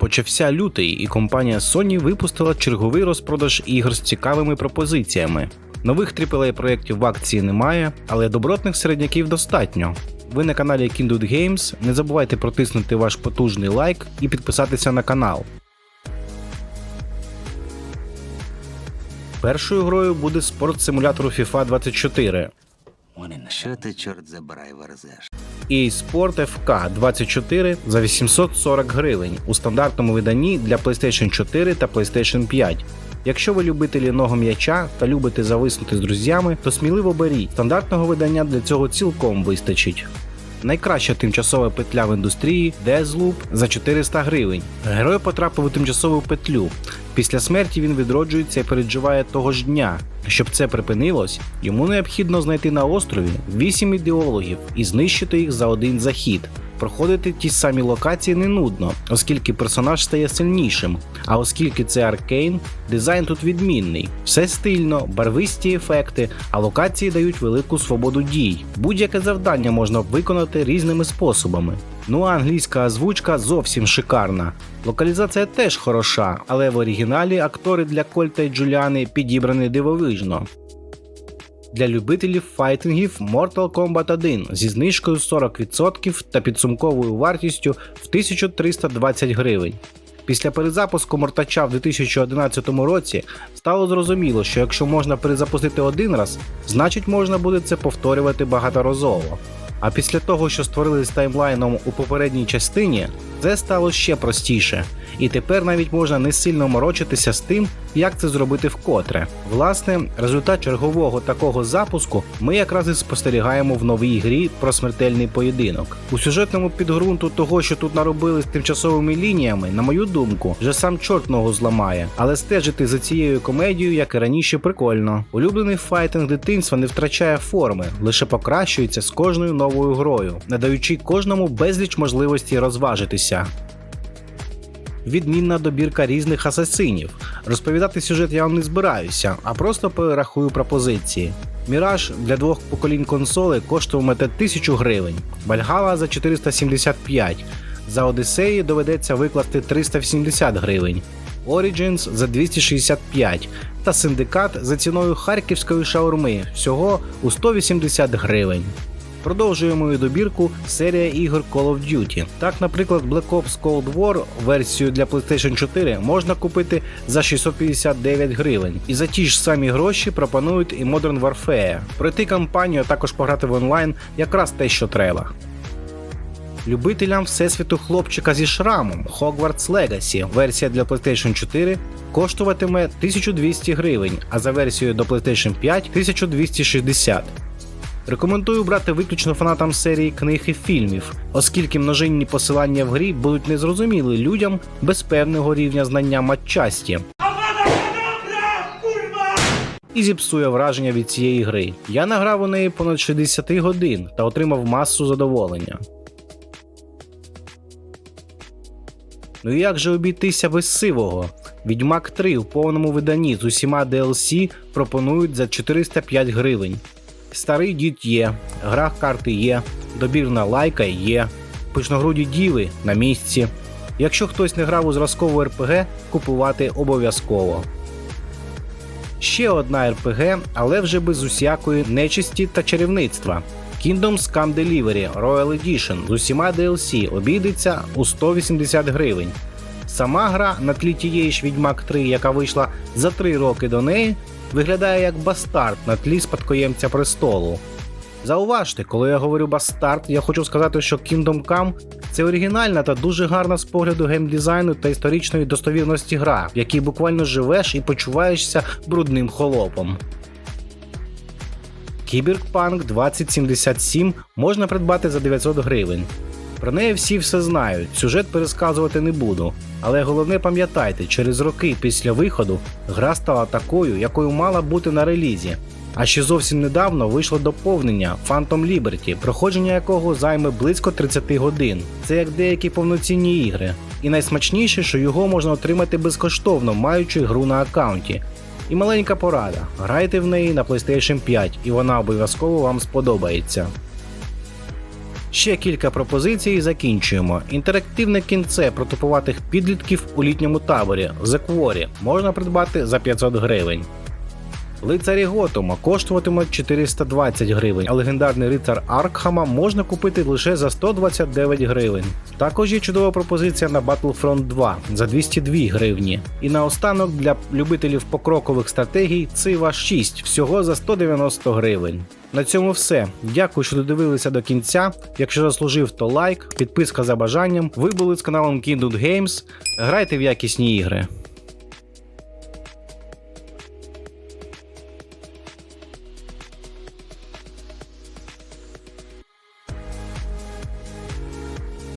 Почався лютий, і компанія Sony випустила черговий розпродаж ігор з цікавими пропозиціями. Нових AAA проєктів в акції немає, але добротних середняків достатньо. Ви на каналі Kindred Games. Не забувайте протиснути ваш потужний лайк і підписатися на канал. Першою грою буде спортсимулятор FIFA 24. Що ти, чорт забирай, верзеш? EA Sport FK 24 за 840 гривень у стандартному виданні для PlayStation 4 та PlayStation 5. Якщо ви любителі ного м'яча та любите зависнути з друзями, то сміливо беріть. Стандартного видання для цього цілком вистачить. Найкраща тимчасова петля в індустрії Deathloop за 400 гривень. Герой потрапив у тимчасову петлю. Після смерті він відроджується і передживає того ж дня. Щоб це припинилось, йому необхідно знайти на острові 8 ідеологів і знищити їх за один захід. Проходити ті самі локації не нудно, оскільки персонаж стає сильнішим. А оскільки це аркейн, дизайн тут відмінний. Все стильно, барвисті ефекти, а локації дають велику свободу дій. Будь-яке завдання можна виконати різними способами. Ну а англійська озвучка зовсім шикарна. Локалізація теж хороша, але в оригіналі актори для Кольта і Джуліани підібрані дивовижно. Для любителів файтингів Mortal Kombat 1 зі знижкою 40% та підсумковою вартістю в 1320 гривень. Після перезапуску мортача в 2011 році стало зрозуміло, що якщо можна перезапустити один раз, значить можна буде це повторювати багаторазово. А після того, що створили з таймлайном у попередній частині, це стало ще простіше, і тепер навіть можна не сильно морочитися з тим, як це зробити вкотре. Власне, результат чергового такого запуску ми якраз і спостерігаємо в новій грі про смертельний поєдинок. У сюжетному підґрунту того, що тут наробили з тимчасовими лініями, на мою думку, вже сам чорт ногу зламає, але стежити за цією комедією, як і раніше, прикольно. Улюблений файтинг дитинства не втрачає форми, лише покращується з кожною новою грою, надаючи кожному безліч можливості розважитися. Відмінна добірка різних асасинів. Розповідати сюжет я вам не збираюся, а просто перерахую пропозиції. Міраж для двох поколінь консолей коштуватиме 1000 гривень, Вальгала за 475, за Одіссеї доведеться викласти 370 гривень, Origins за 265 та Синдикат за ціною харківської шаурми всього у 180 гривень. Продовжує мою добірку серія ігор Call of Duty. Так, наприклад, Black Ops Cold War версію для PlayStation 4 можна купити за 659 гривень. І за ті ж самі гроші пропонують і Modern Warfare. Пройти кампанію, а також пограти в онлайн якраз те, що треба. Любителям всесвіту хлопчика зі шрамом Hogwarts Legacy версія для PlayStation 4 коштуватиме 1200 гривень, а за версією до PlayStation 5 1260. Рекомендую брати виключно фанатам серії книг і фільмів, оскільки множинні посилання в грі будуть незрозуміли людям без певного рівня знання матчасті. І зіпсує враження від цієї гри. Я награв у неї понад 60 годин та отримав масу задоволення. Ну і як же обійтися без сивого? Відьмак 3 в повному виданні з усіма DLC пропонують за 405 гривень. Старий дід є, гра карти є, добірна лайка є, пишногруді діви на місці. Якщо хтось не грав у зразкову РПГ, купувати обов'язково. Ще одна РПГ, але вже без усякої нечисті та чарівництва. Kingdoms Come Delivery Royal Edition з усіма DLC обійдеться у 180 гривень. Сама гра на тлі тієї ж Відьмак 3, яка вийшла за 3 роки до неї, виглядає як бастард на тлі спадкоємця престолу. Зауважте, коли я говорю бастард, я хочу сказати, що Kingdom Come це оригінальна та дуже гарна з погляду геймдизайну та історичної достовірності гра, в якій буквально живеш і почуваєшся брудним холопом. Cyberpunk 2077 можна придбати за 900 гривень. Про неї всі все знають, сюжет пересказувати не буду. Але головне пам'ятайте, через роки після виходу гра стала такою, якою мала бути на релізі. А ще зовсім недавно вийшло доповнення Phantom Liberty, проходження якого займе близько 30 годин. Це як деякі повноцінні ігри. І найсмачніше, що його можна отримати безкоштовно, маючи гру на аккаунті. І маленька порада: грайте в неї на PlayStation 5, і вона обов'язково вам сподобається. Ще кілька пропозицій і закінчуємо. Інтерактивне кінце про тупуватих підлітків у літньому таборі The Quarry можна придбати за 500 гривень. Лицарі Готума коштуватимуть 420 гривень, а легендарний рицар Аркхама можна купити лише за 129 гривень. Також є чудова пропозиція на Battlefront 2 за 202 гривні. І наостанок для любителів покрокових стратегій Цива 6 всього за 190 гривень. На цьому все. Дякую, що додивилися до кінця. Якщо заслужив, то лайк, підписка за бажанням. Ви були з каналом Kindle Games. Грайте в якісні ігри.